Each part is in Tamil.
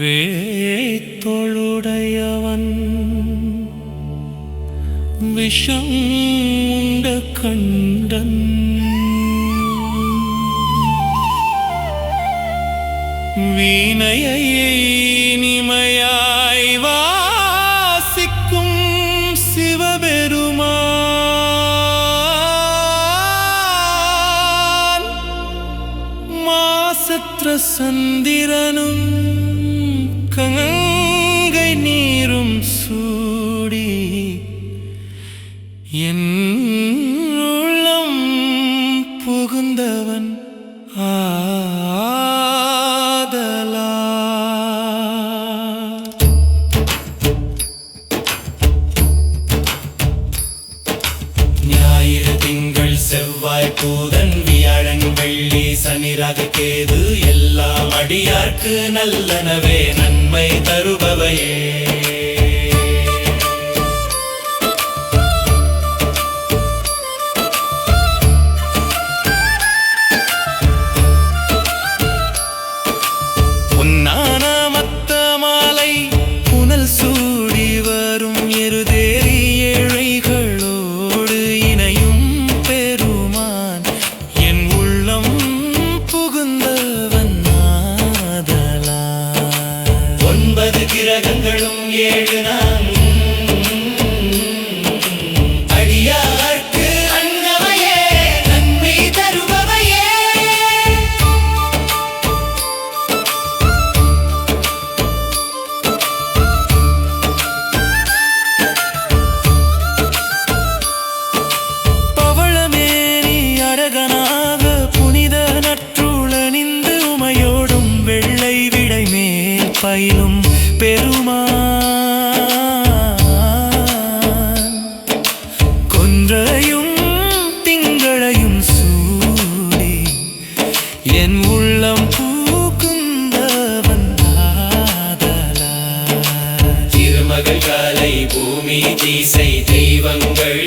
வேத்தொழுடையவன். விஷம் உண்ட கண்டன். வீணையை இனிமையாய் வாசிக்கும் சிவபெருமான். மாசத்திர சந்திரனும் உள்ளம் புகுந்தவன் ஆதலா. ஞாயிறு திங்கள் செவ்வாய் பூதன் வியாழன் வெள்ளி சனிராக கேது எல்லாம் அடியார்க்கு நல்லனவே நன்மை தருபவையே. பயிலும் பெருமா கொன்றையும் திங்களையும் சூடி என் உள்ளம் திருமகள் காலை பூமி தீசை தெய்வங்கள்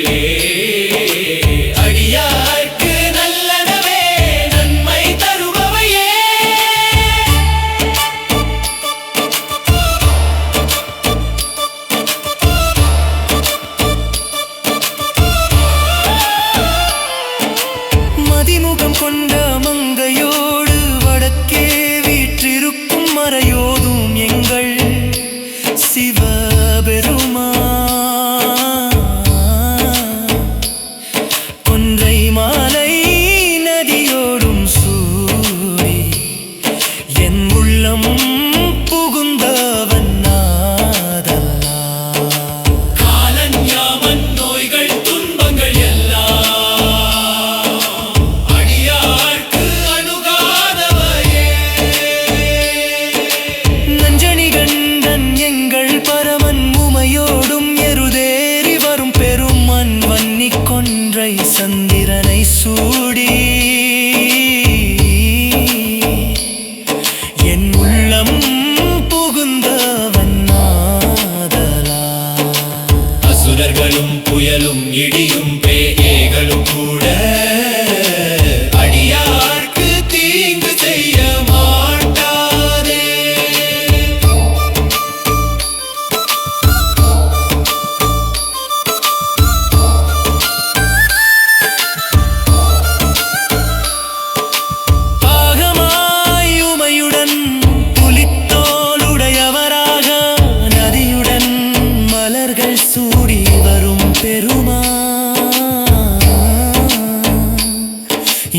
பெருமா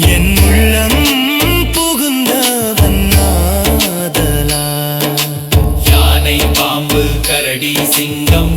என் உள்ளம் புகுந்தவன் யானை பாம்பு கரடி சிங்கம்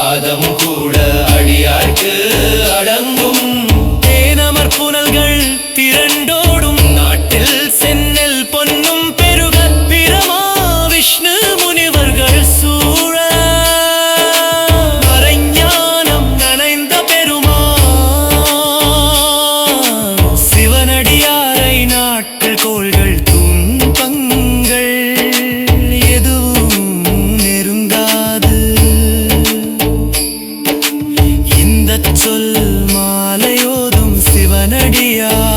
பாதம் கூட அடியார்க்கு அடங்க yeah.